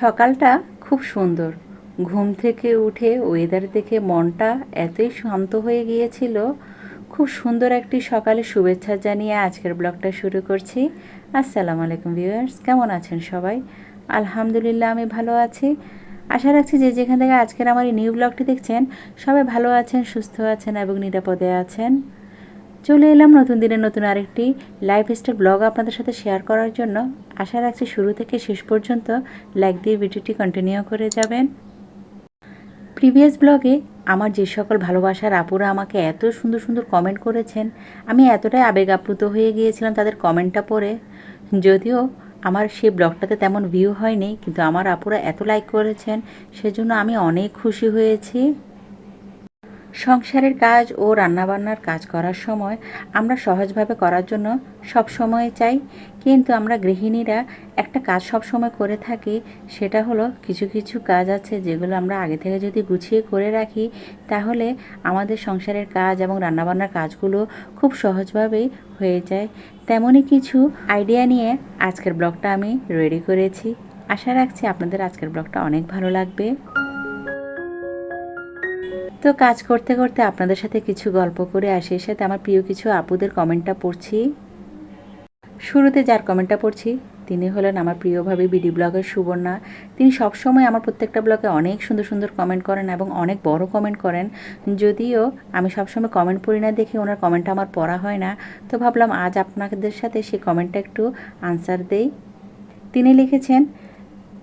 সকালটা খুব সুন্দর। ঘুম থেকে উঠে ওয়েদার দেখে মনটা এতই শান্ত হয়ে গিয়েছিল। খুব সুন্দর একটি সকালে শুভেচ্ছা জানিয়ে আজকের ব্লগটা শুরু করছি। আসসালামু আলাইকুম ভিউয়ার্স কেমন আছেন সবাই? আলহামদুলিল্লাহ, আমি ভালো আছি। আশা রাখছি যে যেখান থেকে আজকের আমার এই নিউ ব্লগটি দেখছেন, সবাই ভালো আছেন, সুস্থ আছেন এবং নিরাপদে আছেন। চলে এলাম নতুন দিনের নতুন আরেকটি লাইফস্টাইল ব্লগ আপনাদের সাথে শেয়ার করার জন্য। আশা রাখছি শুরু থেকে শেষ পর্যন্ত লাইক দিয়ে ভিডিওটি কন্টিনিউ করে যাবেন। প্রিভিয়াস ব্লগে আমার যে সকল ভালোবাসার আপুরা আমাকে এত সুন্দর সুন্দর কমেন্ট করেছেন, আমি এতটাই আবেগ আপ্লুত হয়ে গিয়েছিলাম তাদের কমেন্টটা পড়ে। যদিও আমার সেই ব্লগটাতে তেমন ভিউ হয়নি, কিন্তু আমার আপুরা এত লাইক করেছেন, সেজন্য আমি অনেক খুশি হয়েছি। সংসারের কাজ ও রান্নাবান্নার কাজ করার সময় আমরা সহজভাবে করার জন্য সব সময় চাই। কিন্তু আমরা গৃহিণীরা একটা কাজ সব সময় করে থাকি, সেটা হলো কিছু কিছু কাজ আছে যেগুলো আমরা আগে থেকে যদি গুছিয়ে করে রাখি, তাহলে আমাদের সংসারের কাজ এবং রান্নাবান্নার কাজগুলো খুব সহজভাবেই হয়ে যায়। তেমনই কিছু আইডিয়া নিয়ে আজকের ব্লগটা আমি রেডি করেছি। আশা রাখছি আপনাদের আজকের ব্লগটা অনেক ভালো লাগবে। তো কাজ করতে করতে আপনাদের সাথে কিছু গল্প করে আসি, এর সাথে আমার প্রিয় কিছু আপুদের কমেন্টটা পড়ছি। শুরুতে যার কমেন্টটা পড়ছি, তিনি হলেন আমার প্রিয়ভাবে বিডি ব্লগের সুবর্ণা। তিনি সবসময় আমার প্রত্যেকটা ব্লগে অনেক সুন্দর সুন্দর কমেন্ট করেন এবং অনেক বড় কমেন্ট করেন। যদিও আমি সবসময় কমেন্ট পড়ি না দেখে ওনার কমেন্টটা আমার পড়া হয় না। তো ভাবলাম আজ আপনাদের সাথে সেই কমেন্টটা একটু আনসার দেই। তিনি লিখেছেন,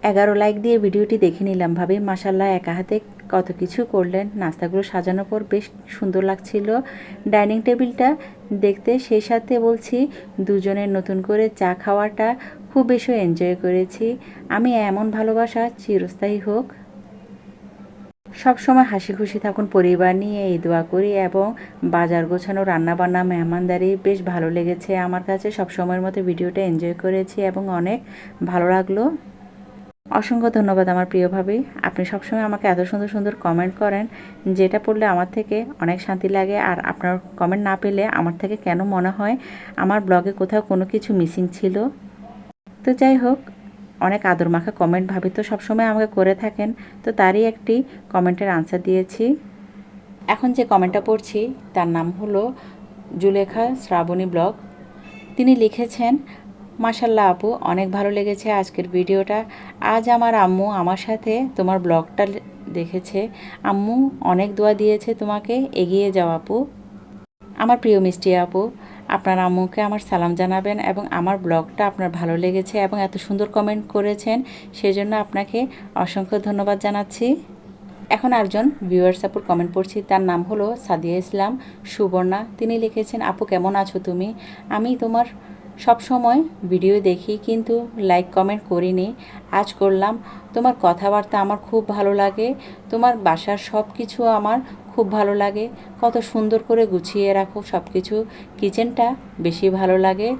এগারো লাইক দিয়ে ভিডিওটি দেখে নিলাম ভাবি। মাসাল্লাহ একা হাতে কত কিছু করলেন, নাস্তাগুলো সাজানোর পর বেশ সুন্দর লাগছিল। ডাইনিং টেবিলটা দেখতে সেই সাথে বলছি দুজনের নতুন করে চা খাওয়াটা খুব বেশি এনজয় করেছি। আমি এমন ভালোবাসা চিরস্থায়ী হোক। সব সময় হাসি খুশি থাকুন পরিবার নিয়ে, এই দোয়া করি এবং বাজার গোছানো, রান্নাবান্না, মেহমানদারি বেশ ভালো লেগেছে আমার কাছে। সব সময়ের মতো ভিডিওটা এনজয় করেছি এবং অনেক ভালো লাগল। অসংখ্য ধন্যবাদ আমার প্রিয় ভাবি। আপনি সবসময় আমাকে এত সুন্দর সুন্দর কমেন্ট করেন, যেটা পড়লে আমার থেকে অনেক শান্তি লাগে আর আপনার কমেন্ট না পেলে আমার থেকে কেন মনে হয়? আমার ব্লগে কোথাও কোনো কিছু মিসিং ছিল? তো যাই হোক, অনেক আদর মাখা কমেন্ট ভাবি তো সবসময় আমাকে করে থাকেন, তো তারই একটি কমেন্টের আনসার দিয়েছি। এখন যে কমেন্টটা পড়ছি, তার নাম হলো জুলেখা শ্রাবণী ব্লগ তিনি লিখেছেন মাশাল্লাহ আপু, অনেক ভালো লেগেছে আজকের ভিডিওটা। আজ আমার আম্মু আমার সাথে তোমার ব্লগটা দেখেছে। আম্মু অনেক দোয়া দিয়েছে তোমাকে, এগিয়ে যাও আপু। আমার প্রিয় মিষ্টি আপু, আপনার আম্মুকে আমার সালাম জানাবেন এবং আমার ব্লগটা আপনার ভালো লেগেছে এবং এত সুন্দর কমেন্ট করেছেন, সেজন্য আপনাকে অসংখ্য ধন্যবাদ জানাচ্ছি। এখন একজন ভিউয়ার সাপোর কমেন্ট পড়ছি, তার নাম হলো সাদিয়া ইসলাম সুবর্ণা। তিনি লিখেছেন, আপু কেমন আছো তুমি? আমি তোমার সব সময় ভিডিও দেখি, কিন্তু লাইক কমেন্ট করিনি। আজ করলাম। তোমার কথাবার্তা আমার খুব ভালো লাগে। তোমার বাসার সব কিছু আমার খুব ভালো লাগে। কত সুন্দর করে গুছিয়ে রাখো সব কিছু কিচেনটা বেশি ভালো লাগে।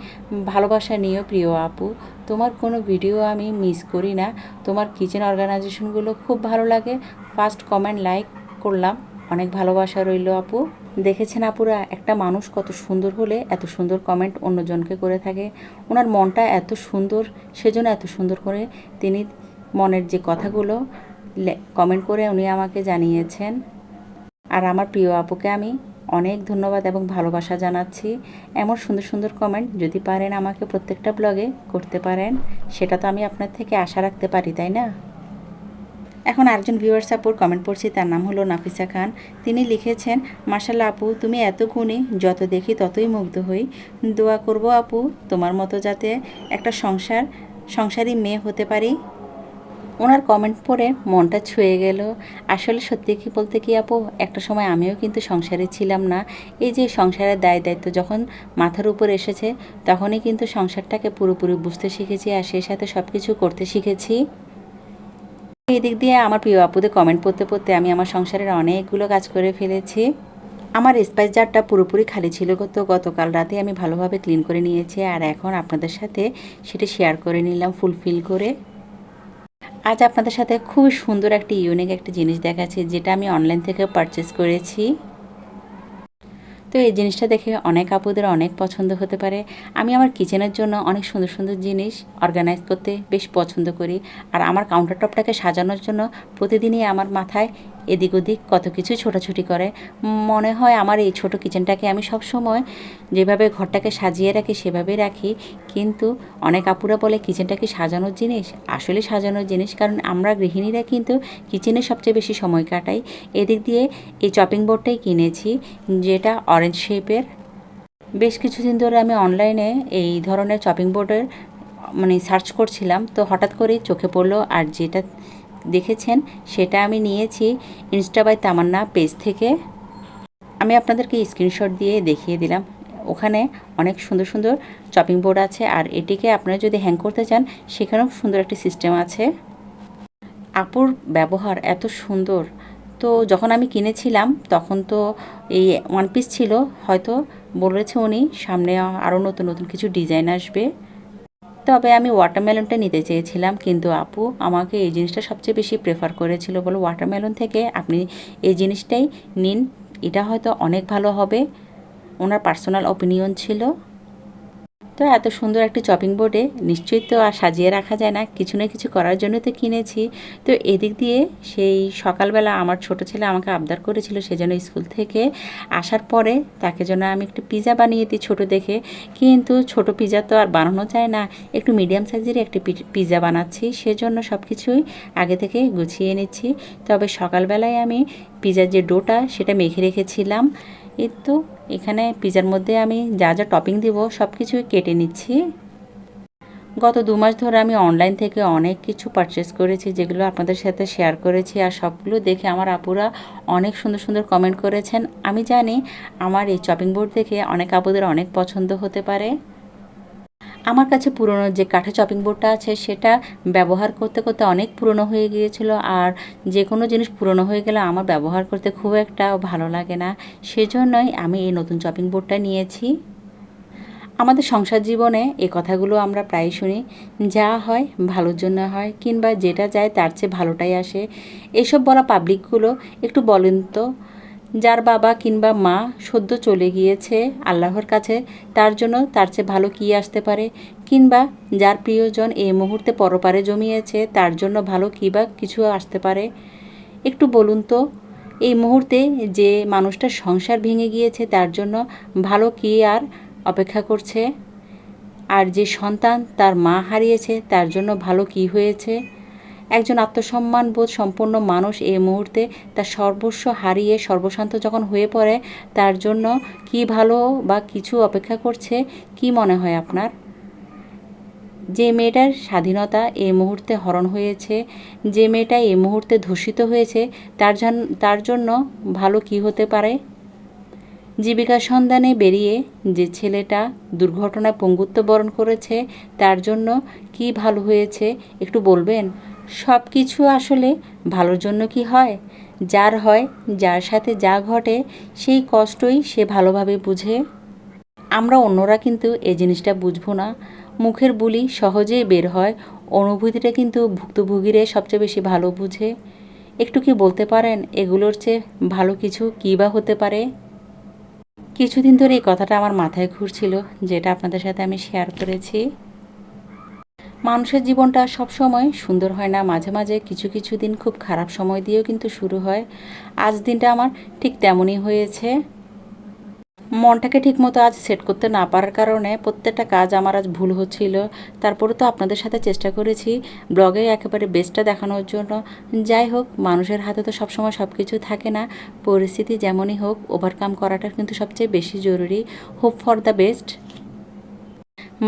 ভালোবাসা নিয়েও প্রিয় আপু। তোমার কোনো ভিডিও আমি মিস করি না। তোমার কিচেন অর্গানাইজেশনগুলো খুব ভালো লাগে। ফার্স্ট কমেন্ট লাইক করলাম। অনেক ভালোবাসা রইল আপু। দেখেছেন আপুরা? একটা মানুষ কত সুন্দর হলে এত সুন্দর কমেন্ট অন্যজনকে করে থাকে। ওনার মনটা এত সুন্দর, সেজন্য এত সুন্দর করে তিনি মনের যে কথাগুলো কমেন্ট করে উনি আমাকে জানিয়েছেন। আর আমার প্রিয় আপুকে আমি অনেক ধন্যবাদ এবং ভালোবাসা জানাচ্ছি। এমন সুন্দর সুন্দর কমেন্ট যদি পারেন আমাকে প্রত্যেকটা ব্লগে করতে পারেন, সেটা তো আমি আপনার থেকে আশা রাখতে পারি, তাই না? এখন আরেকজন ভিউয়ার সাপুর কমেন্ট পড়ছি তার নাম হলো নাফিসা খান। তিনি লিখেছেন মার্শাল্লাহ আপু, তুমি এত গুণী, যত দেখি ততই মুগ্ধ হই। দোয়া করব আপু, তোমার মতো যাতে একটা সংসার, সংসারী মেয়ে হতে পারি। ওনার কমেন্ট পড়ে মনটা ছুঁয়ে গেল। আসলে সত্যি কি বলতে কি আপু, একটা সময় আমিও কিন্তু সংসারে ছিলাম না। এই যে সংসারের দায় দায়িত্ব যখন মাথার উপর এসেছে, তখনই কিন্তু সংসারটাকে পুরোপুরি বুঝতে শিখেছি আর সেই সাথে সব কিছু করতে শিখেছি। এই দিক দিয়ে আমার প্রিয় আপুদের কমেন্ট পড়তে পড়তে আমি আমার সংসারের অনেকগুলো কাজ করে ফেলেছি। আমার স্পাইস জারটা পুরোপুরি খালি ছিল তো, গতকাল রাতে আমি ভালোভাবে ক্লিন করে নিয়েছি আর এখন আপনাদের সাথে সেটা শেয়ার করে নিলাম ফুলফিল করে। আজ আপনাদের সাথে খুব সুন্দর একটি ইউনিক একটা জিনিস দেখাচ্ছি যেটা আমি অনলাইন থেকে পারচেস করেছি। তো এই জিনিসটা দেখে অনেক আপুদের অনেক পছন্দ হতে পারে। আমি আমার কিচেনের জন্য অনেক সুন্দর সুন্দর জিনিস অর্গানাইজ করতে বেশ পছন্দ করি। আর আমার কাউন্টার টপটাকে সাজানোর জন্য প্রতিদিনই আমার মাথায় এদিক ওদিক কত কিছু ছোটাছুটি করে। মনে হয় আমার এই ছোট কিচেনটাকে আমি সব সময় যেভাবে ঘরটাকে সাজিয়ে রাখি, সেভাবে রাখি। কিন্তু অনেক আপুরা বলে কিচেনটা কি সাজানোর জিনিস আসলে সাজানোর জিনিস, কারণ আমরা গৃহিণীরা কিন্তু কিচেনে সবচেয়ে বেশি সময় কাটাই। এদিক দিয়ে এই চপিং বোর্ডটাই কিনেছি, যেটা অরেঞ্জ শেপের। বেশ কিছুদিন ধরে আমি অনলাইনে এই ধরনের চপিং বোর্ডের মানে সার্চ করছিলাম, তো হঠাৎ করেই চোখে পড়ল, আর যেটা দেখেছেন, সেটা আমি নিয়েছি ইনস্টা বাই তামান্না পেজ থেকে। আমি আপনাদেরকে স্ক্রিনশট দিয়ে দেখিয়ে দিলাম। ওখানে অনেক সুন্দর সুন্দর চপিং বোর্ড আছে আর এটিকে আপনারা যদি হ্যাং করতে চান, সেখানেও সুন্দর একটি সিস্টেম আছে। আপুর ব্যবহার এত সুন্দর। তো যখন আমি কিনেছিলাম, তখন তো এই ওয়ান পিস ছিল, হয়তো বলেছে উনি, সামনে আরও নতুন নতুন কিছু ডিজাইন আসবে। তবে আমি ওয়াটারমেলনটা নিতে চেয়েছিলাম, কিন্তু আপু আমাকে এই জিনিসটা সবচেয়ে বেশি প্রেফার করেছিল বলে ওয়াটারমেলন থেকে আপনি এই জিনিসটাই নিন। এটা হয়তো অনেক ভালো হবে। ওনার পার্সোনাল অপিনিয়ন ছিল। তো এত সুন্দর একটি চপিং বোর্ডে নিশ্চয়ই তো আর সাজিয়ে রাখা যায় না। কিছু না কিছু করার জন্য তো কিনেছি। তো এদিক দিয়ে সেই সকালবেলা আমার ছোট ছেলে আমাকে আবদার করেছিল সেজন্য স্কুল থেকে আসার পরে তাকে জন্য আমি একটু পিৎজা বানিয়ে দিই ছোটো দেখে। কিন্তু ছোট পিৎজা তো আর বানানো যায় না। একটু মিডিয়াম সাইজেরই একটি পিৎজা বানাচ্ছি। সেজন্য সব কিছুই আগে থেকে গুছিয়ে নিচ্ছি তবে সকালবেলায় আমি পিৎজার যে ডোটা সেটা মেখে রেখেছিলাম। এই তো, এখানে পিজার মধ্যে আমি যা যা টপিং দিব সব কিছুই কেটে নিচ্ছি। গত দু মাস ধরে আমি অনলাইন থেকে অনেক কিছু পারচেস করেছি, যেগুলো আপনাদের সাথে শেয়ার করেছি আর সবগুলো দেখে আমার আপুরা অনেক সুন্দর সুন্দর কমেন্ট করেছেন। আমি জানি আমার এই চপিং বোর্ড দেখে অনেক আপুদের অনেক পছন্দ হতে পারে। আমার কাছে পুরনো যে কাঠে চপিং বোর্ডটা আছে, সেটা ব্যবহার করতে করতে অনেক পুরনো হয়ে গিয়েছিল। আর যে কোনো জিনিস পুরনো হয়ে গেলে আমার ব্যবহার করতে খুব একটা ভালো লাগে না। সেজন্যই আমি এই নতুন চপিং বোর্ডটা নিয়েছি। আমাদের সংসার জীবনে এই কথাগুলো আমরা প্রায় শুনি, যা হয় ভালোর জন্য হয়, কিংবা যেটা যায় তার চেয়ে ভালোটাই আসে। এসব বলা পাবলিকগুলো একটু বলেন তো। যার বাবা কিংবা মা সদ্য চলে গিয়েছে আল্লাহর কাছে, তার জন্য তার চেয়ে ভালো কী আসতে পারে? কিংবা যার প্রিয়জন এই মুহূর্তে পরপারে জমিয়েছে, তার জন্য ভালো কী বা কিছু আসতে পারে? একটু বলুন তো, এই মুহূর্তে যে মানুষটার সংসার ভেঙে গিয়েছে, তার জন্য ভালো কী আর অপেক্ষা করছে? আর যে সন্তান তার মা হারিয়েছে, তার জন্য ভালো কী হয়েছে? একজন আত্মসম্মান বোধ সম্পন্ন মানুষ এই মুহূর্তে তার সর্বস্ব হারিয়ে সর্বশান্ত যখন হয়ে পড়ে, তার জন্য কি ভালো বা কিছু অপেক্ষা করছে, কি মনে হয় আপনার? যে মেয়েটার স্বাধীনতা এই মুহূর্তে হরণ হয়েছে, যে মেয়েটা এই মুহূর্তে ধূষিত হয়েছে, তার তার জন্য ভালো কি হতে পারে? জীবিকার সন্ধানে বেরিয়ে যে ছেলেটা দুর্ঘটনায় পঙ্গুত্ব বরণ করেছে, তার জন্য কি ভালো হয়েছে, একটু বলবেন? সব কিছু আসলে ভালোর জন্য কি হয়? যার হয়, যার সাথে যা ঘটে, সেই কষ্টই সে ভালোভাবে বুঝে। আমরা অন্যরা কিন্তু এই জিনিসটা বুঝব না। মুখের বুলি সহজেই বের হয়, অনুভূতিটা কিন্তু ভুক্তভোগীরে সবচেয়ে বেশি ভালো বুঝে। একটু কি বলতে পারেন, এগুলোর চেয়ে ভালো কিছু কী বা হতে পারে? কিছুদিন ধরে এই কথাটা আমার মাথায় ঘুরছিল, যেটা আপনাদের সাথে আমি শেয়ার করেছি। মানুষের জীবনটা সব সময় সুন্দর হয় না। মাঝে মাঝে কিছু কিছু দিন খুব খারাপ সময় দিয়েও কিন্তু শুরু হয়। আজ দিনটা আমার ঠিক তেমনই হয়েছে। মনটাকে ঠিকমতো আজ সেট করতে না পারার কারণে প্রত্যেকটা কাজ আমার আজ ভুল হচ্ছিল। তারপরে তো আপনাদের সাথে চেষ্টা করেছি ব্লগে একেবারে বেস্টটা দেখানোর জন্য। যাই হোক, মানুষের হাতে তো সবসময় সব কিছু থাকে না। পরিস্থিতি যেমনই হোক ওভারকাম করাটা কিন্তু সবচেয়ে বেশি জরুরি। হোপ ফর দ্য বেস্ট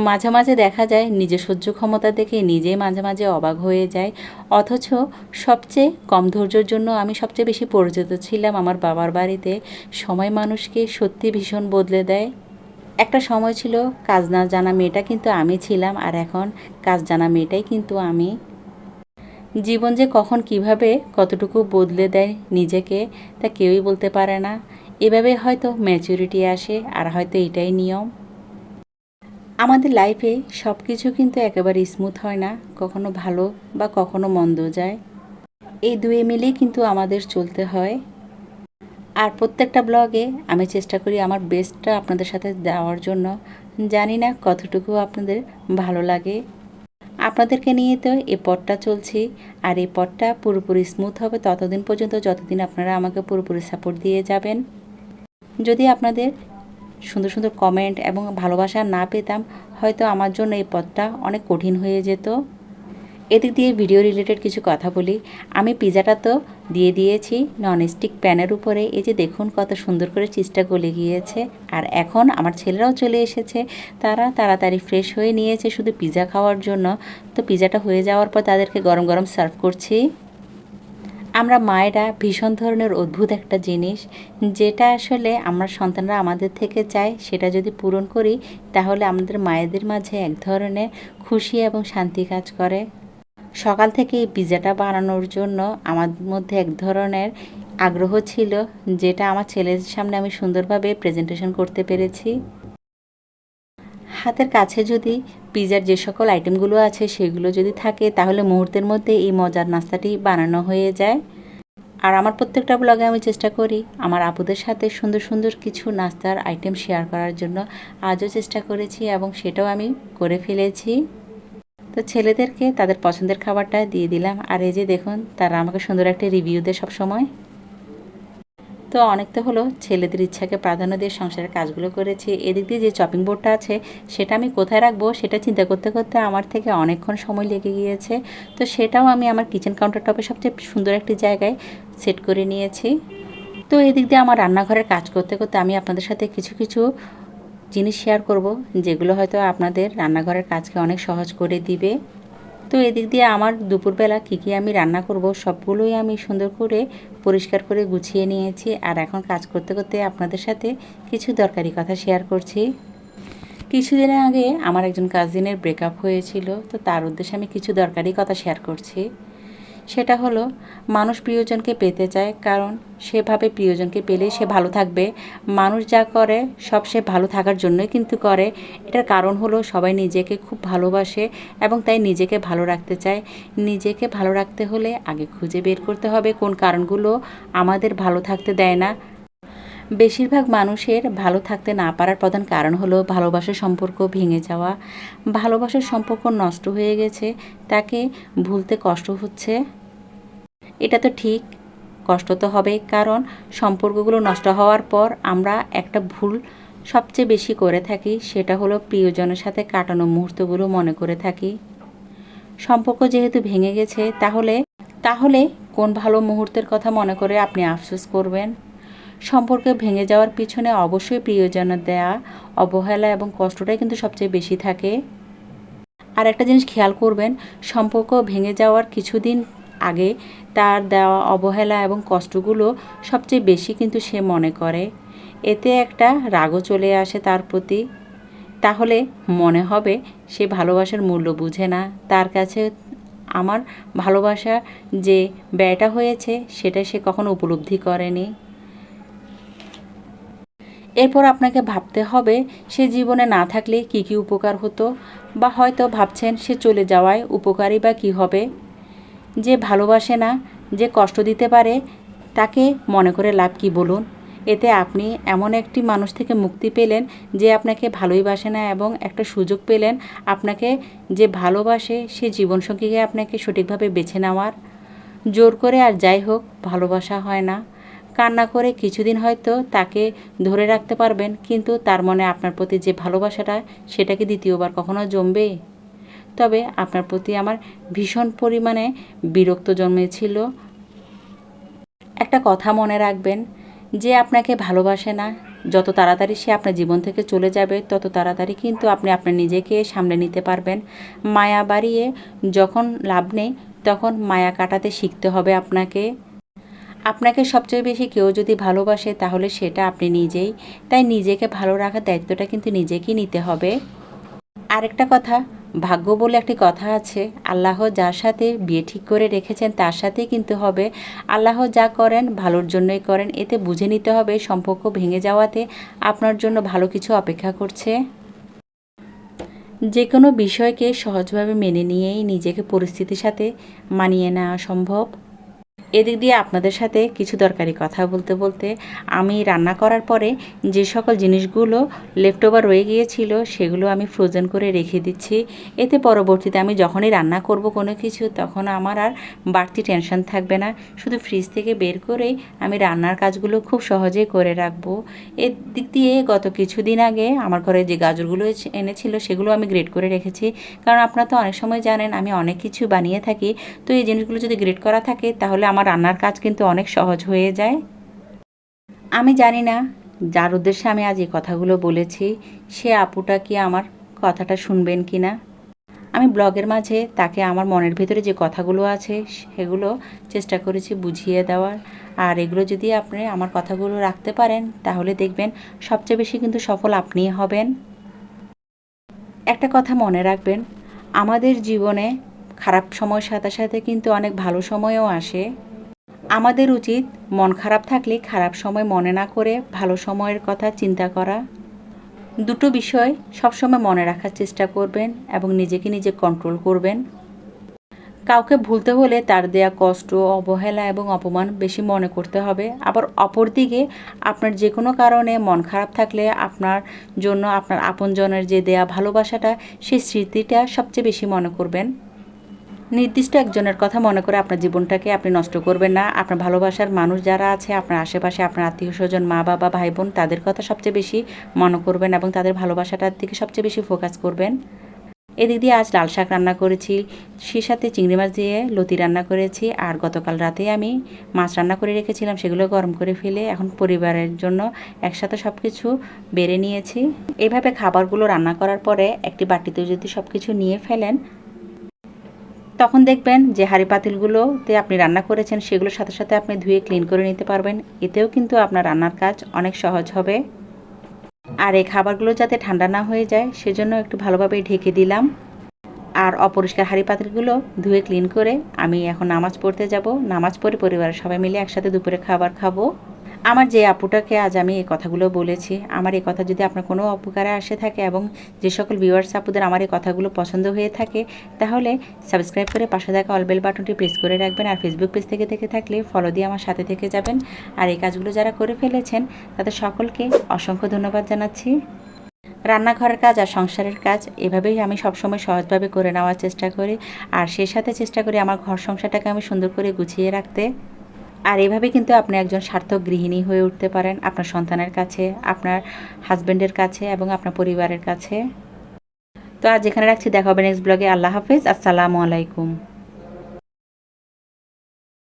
মাঝে মাঝে দেখা যায় নিজের সহ্য ক্ষমতা দেখে নিজেই মাঝে মাঝে অবাক হয়ে যায়। অথচ সবচেয়ে কম ধৈর্যের জন্য আমি সবচেয়ে বেশি পরিচিত ছিলাম আমার বাবার বাড়িতে। সময় মানুষকে সত্যি ভীষণ বদলে দেয়। একটা সময় ছিল কাজ না জানা মেয়েটা কিন্তু আমি ছিলাম আর এখন কাজ জানা মেয়েটাই কিন্তু আমি। জীবন যে কখন কীভাবে কতটুকু বদলে দেয় নিজেকে তা কেউই বলতে পারে না। এভাবে হয়তো ম্যাচুরিটি আসে আর হয়তো এটাই নিয়ম। আমাদের লাইফে সব কিছু কিন্তু একেবারে স্মুথ হয় না, কখনো ভালো বা কখনো মন্দ যায়। এই দুয়ে মিলেই কিন্তু আমাদের চলতে হয়। আর প্রত্যেকটা ব্লগে আমি চেষ্টা করি আমার বেস্টটা আপনাদের সাথে দেওয়ার জন্য। জানি না কতটুকু আপনাদের ভালো লাগে। আপনাদেরকে নিয়ে তো এই পথটা চলছি, আর এই পথটা পুরোপুরি স্মুথ হবে ততদিন পর্যন্ত যতদিন আপনারা আমাকে পুরোপুরি সাপোর্ট দিয়ে যাবেন। যদি আপনাদের সুন্দর সুন্দর কমেন্ট এবং ভালোবাসা না পেতাম, হয়তো আমার জন্য এই পথটা অনেক কঠিন হয়ে যেত। এদিক দিয়ে ভিডিও রিলেটেড কিছু কথা বলি। আমি পিজাটা তো দিয়ে দিয়েছি ননস্টিক প্যানের উপরে। এই যে দেখুন কত সুন্দর করে চিজটা গলে গিয়েছে। আর এখন আমার ছেলেরাও চলে এসেছে। তারা তাড়াতাড়ি ফ্রেশ হয়ে নিয়েছে শুধু পিজা খাওয়ার জন্য। তো পিজাটা হয়ে যাওয়ার পর তাদেরকে গরম গরম সার্ভ করছি। আমরা মায়েরা ভীষণ ধরনের অদ্ভুত একটা জিনিস, যেটা আসলে আমরা সন্তানরা আমাদের থেকে চায় সেটা যদি পূরণ করি, তাহলে আমাদের মায়েদের মাঝে এক ধরনের খুশি এবং শান্তি কাজ করে। সকাল থেকে এই পিৎজাটা বানানোর জন্য আমার মধ্যে এক ধরনের আগ্রহ ছিল, যেটা আমার ছেলের সামনে আমি সুন্দরভাবে প্রেজেন্টেশন করতে পেরেছি। হাতের কাছে যদি পিজার যে সকল আইটেমগুলো আছে সেগুলো যদি থাকে, তাহলে মুহূর্তের মধ্যে এই মজার নাস্তাটি বানানো হয়ে যায়। আর আমার প্রত্যেকটা ব্লগে আমি চেষ্টা করি আমার আপুদের সাথে সুন্দর সুন্দর কিছু নাস্তার আইটেম শেয়ার করার জন্য। আজও চেষ্টা করেছি এবং সেটাও আমি করে ফেলেছি। তো ছেলেদেরকে তাদের পছন্দের খাবারটা দিয়ে দিলাম। আর এই যে দেখুন, তারা আমাকে সুন্দর একটা রিভিউ দেয় সবসময়। তো অনেকটা হলো ছেলেদের ইচ্ছাকে প্রাধান্য দিয়ে সংসারের কাজগুলো করেছি। এদিক দিয়ে যে চপিং বোর্ডটা আছে, সেটা আমি কোথায় রাখব, সেটা চিন্তা করতে করতে আমার থেকে অনেকক্ষণ সময় লেগে গিয়েছে। তো সেটাও আমি আমার কিচেন কাউন্টার টপে সবচেয়ে সুন্দর একটি জায়গায় সেট করে নিয়েছি। তো এদিক দিয়ে আমার রান্নাঘরের কাজ করতে করতে আমি আপনাদের সাথে কিছু কিছু জিনিস শেয়ার করব, যেগুলো হয়তো আপনাদের রান্নাঘরের কাজকে অনেক সহজ করে দিবে। তো এদিক দিয়ে আমার দুপুরবেলা কী কী আমি রান্না করব সবগুলোই আমি সুন্দর করে পরিষ্কার করে গুছিয়ে নিয়েছি। আর এখন কাজ করতে করতে আপনাদের সাথে কিছু দরকারি কথা শেয়ার করছি। কিছুদিন আগে আমার একজন কাজিনের ব্রেকআপ হয়েছিল, তো তার উদ্দেশ্যে আমি কিছু দরকারি কথা শেয়ার করছি। সেটা হলো, মানুষ প্রিয়জনকে পেতে চায়, কারণ সেভাবে প্রিয়জনকে পেলে সে ভালো থাকবে। মানুষ যা করে, সব সে ভালো থাকার জন্যই কিন্তু করে। এটার কারণ হলো, সবাই নিজেকে খুব ভালোবাসে এবং তাই নিজেকে ভালো রাখতে চায়। নিজেকে ভালো রাখতে হলে আগে খুঁজে বের করতে হবে কোন কারণগুলো আমাদের ভালো থাকতে দেয় না। বেশিরভাগ মানুষের ভালো থাকতে না পারার প্রধান কারণ হলো ভালোবাসার সম্পর্ক ভেঙে যাওয়া। ভালোবাসার সম্পর্ক নষ্ট হয়ে গেছে, তাকে ভুলতে কষ্ট হচ্ছে। এটা তো ঠিক, কষ্ট তো হবে কারণ সম্পর্কগুলো নষ্ট হওয়ার পর আমরা একটা ভুল সবচেয়ে বেশি করে থাকি, সেটা হলো প্রিয়জনের সাথে কাটানো মুহূর্তগুলো মনে করে থাকি। সম্পর্ক যেহেতু ভেঙে গেছে, তাহলে তাহলে কোন ভালো মুহূর্তের কথা মনে করে আপনি আফসোস করবেন? সম্পর্কে ভেঙে যাওয়ার পিছনে অবশ্যই প্রিয়জনের দেয়া, অবহেলা এবং কষ্টটাই কিন্তু সবচেয়ে বেশি থাকে। আর একটা জিনিস খেয়াল করবেন, সম্পর্ক ভেঙে যাওয়ার কিছুদিন আগে তার দেওয়া অবহেলা এবং কষ্টগুলো সবচেয়ে বেশি কিন্তু সে মনে করে। এতে একটা রাগও চলে আসে তার প্রতি। তাহলে মনে হবে সে ভালোবাসার মূল্য বুঝে না। তার কাছে আমার ভালোবাসা যে ব্যয়টা হয়েছে, সেটা সে কখনো উপলব্ধি করেনি। এরপর আপনাকে ভাবতে হবে, সে জীবনে না থাকলে কি কি উপকার হতো বা হয়তো ভাবছেন সে চলে যাওয়ায় উপকারী বা কী হবে। যে ভালোবাসে না, যে কষ্ট দিতে পারে, তাকে মনে করে লাভ কি বলুন? এতে আপনি এমন একটি মানুষ থেকে মুক্তি পেলেন যে আপনাকে ভালোই বাসে না এবং একটা সুযোগ পেলেন আপনাকে যে ভালোবাসে সে জীবনসঙ্গীকে আপনাকে সঠিকভাবে বেছে নেওয়ার। জোর করে আর যাই হোক, ভালোবাসা হয় না। কান্না করে কিছুদিন হয়তো তাকে ধরে রাখতে পারবেন, কিন্তু তার মনে আপনার প্রতি যে ভালোবাসাটা, সেটাকে দ্বিতীয়বার কখনো জমবে? তবে আপনার প্রতি আমার ভীষণ পরিমাণে বিরক্ত জন্মেছিল। একটা কথা মনে রাখবেন, যে আপনাকে ভালোবাসে না, যত তাড়াতাড়ি সে আপনার জীবন থেকে চলে যাবে, তত তাড়াতাড়ি কিন্তু আপনি আপনার নিজেকে সামলে নিতে পারবেন। মায়া বাড়িয়ে যখন লাভ নেই, তখন মায়া কাটাতে শিখতে হবে আপনাকে। আপনাকে সবচেয়ে বেশি কেউ যদি ভালোবাসে, তাহলে সেটা আপনি নিজেই। তাই নিজেকে ভালো রাখার দায়িত্বটা কিন্তু নিজেকেই নিতে হবে। আরেকটা কথা, ভাগ্য বলে একটি কথা আছে, আল্লাহ যার সাথে বিয়ে ঠিক করে রেখেছেন, তার সাথেই কিন্তু হবে। আল্লাহ যা করেন, ভালোর জন্যই করেন, এতে বুঝে নিতে হবে, সম্পর্ক ভেঙে যাওয়াতে আপনার জন্য ভালো কিছু অপেক্ষা করছে। যে কোনো বিষয়কে সহজভাবে মেনে নিয়েই নিজেকে পরিস্থিতির সাথে মানিয়ে নেওয়া সম্ভব। এদিক দিয়ে আপনাদের সাথে কিছু দরকারি কথা বলতে বলতে আমি রান্না করার পরে যে সকল জিনিসগুলো লেফট ওভার রয়ে গিয়েছিল, সেগুলো আমি ফ্রোজেন করে রেখে দিচ্ছি। এতে পরবর্তীতে আমি যখনই রান্না করব কোনো কিছু, তখন আমার আর বাড়তি টেনশন থাকবে না। শুধু ফ্রিজ থেকে বের করেই আমি রান্নার কাজগুলো খুব সহজেই করে রাখব। এর দিক দিয়ে গত কিছুদিন আগে আমার ঘরে যে গাজরগুলো এনেছিল, সেগুলো আমি গ্রেড করে রেখেছি। কারণ আপনারা তো অনেক সময় জানেন, আমি অনেক কিছু বানিয়ে থাকি। তো এই জিনিসগুলো যদি গ্রেড করা থাকে, তাহলে আমার রান্নার কাজ কিন্তু অনেক সহজ হয়ে যায়। আমি জানি না, যার উদ্দেশ্যে আমি আজ এই কথাগুলো বলেছি, সে আপুটা কি আমার কথাটা শুনবেন কি না? আমি ব্লগের মাঝে তাকে আমার মনের ভিতরে যে কথাগুলো আছে, সেগুলো চেষ্টা করেছি বুঝিয়ে দেওয়ার। আর এগুলো যদি আপনি আমার কথাগুলো রাখতে পারেন, তাহলে দেখবেন সবচেয়ে বেশি কিন্তু সফল আপনিই হবেন। একটা কথা মনে রাখবেন, আমাদের জীবনে খারাপ সময়ের সাথে সাথে কিন্তু অনেক ভালো সময়ও আসে। আমাদের উচিত মন খারাপ থাকলে খারাপ সময় মনে না করে ভালো সময়ের কথা চিন্তা করা। দুটো বিষয় সবসময় মনে রাখার চেষ্টা করবেন এবং নিজেকে নিজে কন্ট্রোল করবেন। কাউকে ভুলতে হলে তার দেয়া কষ্ট, অবহেলা এবং অপমান বেশি মনে করতে হবে। আবার অপরদিকে আপনার যে কোনো কারণে মন খারাপ থাকলে আপনার জন্য, আপনার আপনজনের যে দেয়া ভালোবাসাটা, সেই স্মৃতিটা সবচেয়ে বেশি মনে করবেন। নির্দিষ্ট একজনের কথা মনে করে আপনার জীবনটাকে আপনি নষ্ট করবেন না। আপনার ভালোবাসার মানুষ যারা আছে, আপনার আশেপাশে আপনার আত্মীয় স্বজন, মা বাবা, ভাই বোন, তাদের কথা সবচেয়ে বেশি মনে করবেন এবং তাদের ভালোবাসাটার দিকে সবচেয়ে বেশি ফোকাস করবেন। এদিক দিয়ে আজ লাল শাক রান্না করেছি, সেই সাথে চিংড়ি মাছ দিয়ে লতি রান্না করেছি, আর গতকাল রাতে আমি মাছ রান্না করে রেখেছিলাম, সেগুলো গরম করে ফেলে এখন পরিবারের জন্য একসাথে সব কিছু বেড়ে নিয়েছি। এভাবে খাবারগুলো রান্না করার পরে একটি বাটিতে যদি সব কিছু নিয়ে ফেলেন তখন দেখবেন যে হাঁড়ি পাতিলগুলোতে আপনি রান্না করেছেন, সেগুলোর সাথে সাথে আপনি ধুয়ে ক্লিন করে নিতে পারবেন। এতেও কিন্তু আপনার রান্নার কাজ অনেক সহজ হবে। আর এই খাবারগুলো যাতে ঠান্ডা না হয়ে যায়, সেজন্য একটু ভালোভাবে ঢেকে দিলাম। আর অপরিষ্কার হাঁড়ি পাতিলগুলো ধুয়ে ক্লিন করে আমি এখন নামাজ পড়তে যাব। নামাজ পড়ে পরিবারের সবাই মিলে একসাথে দুপুরে খাবার খাব। আমার যে আপুটাকে আজ আমি এই কথাগুলো বলেছি, আমার এই কথা যদি আপনার কোনো উপকারে আসে থাকে এবং যে সকল ভিউয়ার্স আপুদের আমার এই কথাগুলো পছন্দ হয়ে থাকে, তাহলে সাবস্ক্রাইব করে পাশে থাকা অলবেল বাটনটি প্রেস করে রাখবেন আর ফেসবুক পেজ থেকে দেখে থাকলে ফলো দিয়ে আমার সাথে থেকে যাবেন। আর এই কাজগুলো যারা করে ফেলেছেন, তাদের সকলকে অসংখ্য ধন্যবাদ জানাচ্ছি। রান্নাঘরের কাজ আর সংসারের কাজ এভাবেই আমি সবসময় সহজভাবে করে নেওয়ার চেষ্টা করি। আর সেই সাথে চেষ্টা করি আমার ঘর সংসারটাকে আমি সুন্দর করে গুছিয়ে রাখতে। আর এভাবে কিন্তু আপনি একজন সার্থক গৃহিণী হয়ে উঠতে পারেন আপনার সন্তানের কাছে, আপনার হাজব্যান্ডের কাছে এবং আপনার পরিবারের কাছে। তো আজ এখানে রাখছি, দেখা হবে নেক্সট ব্লগে আল্লাহ হাফিজ, আসসালামু আলাইকুম।